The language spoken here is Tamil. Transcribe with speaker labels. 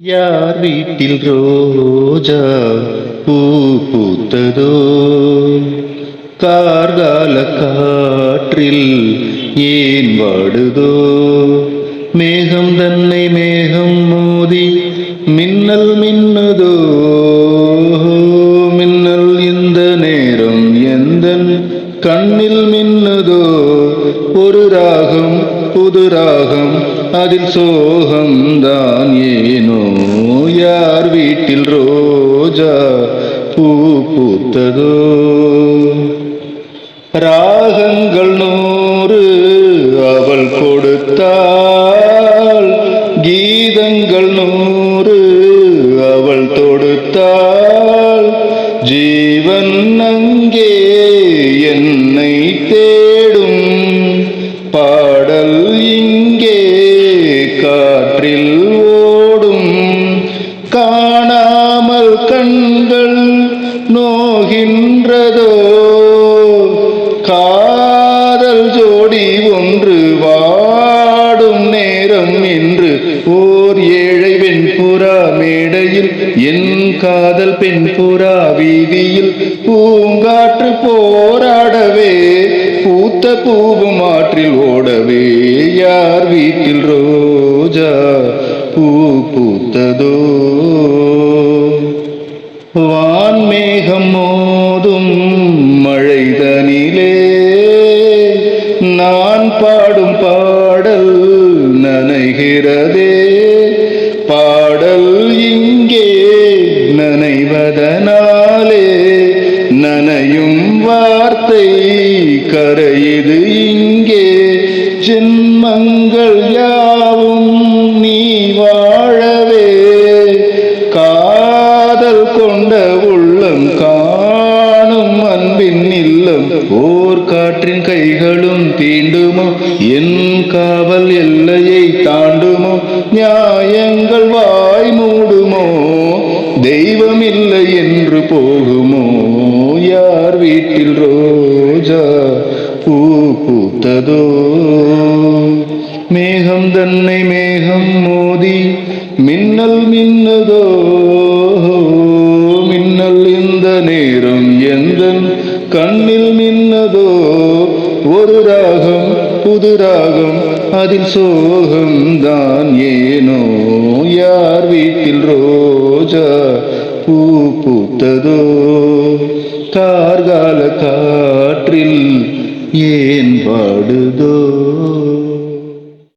Speaker 1: யார் வீட்டில் ரோஜா பூ பூத்ததோ? கார்கால காற்றில் ஏன் வாடுதோ? மேகம் தன்னை மேகம் மோதி மின்னல் மின்னதோ? கண்ணில் மின்னுதோ ஒரு ராகம் புது ராகம் அதில் சோகம்தான் ஏனோ? யார் வீட்டில் ரோஜா பூ பூத்ததோ? ராகங்கள் நூறு அவள் கொடுத்தாள் கீதங்கள் நூறு அங்கே என்னை தேடும். பாடல் இங்கே காற்றில் ஓடும். காணாமல் கண்கள் நோகின்றதோ? காதல் ஜோடி ஒன்று வாடும் நேரம் என்று ஓர் ஏழை பெண் புறா மேடையில் என் காதல் பெண் புறா வீதியில் பூங்காற்று போராடவே பூத்த பூவும் ஆற்றில் ஓடவே யார் வீட்டில் ரோஜா பூ பூத்ததோ? வான்மேகம் மோதும் மழைதனிலே நான் பாடும் பாடல் நனைகிறதே. நனைவதனாலே நனையும் வார்த்தை கரையுது இங்கே. ஜென்மங்கள் யாவும் நீ வாழவே. காதல் கொண்ட உள்ளம் காணும் அன்பின் இல்லம். ஓர் காற்றின் கைகளும் தீண்டுமோ? என் காவல் எல்லை தெய்வம் இல்லை என்று போகுமோ? யார் வீட்டில் ரோஜா பூ பூத்ததோ? மேகம் தன்னை மேகம் மோதி மின்னல் மின்னதோ? மின்னல் இந்த நேரம் எந்த கண்ணில் மின்னதோ ஒரு ராகம் புது ராகம் அதில் சோகம்தான் ஏனோ? யார் வீட்டில் ரோ பூ பூத்ததோ? கார்கால காற்றில் ஏன் பாடுதோ?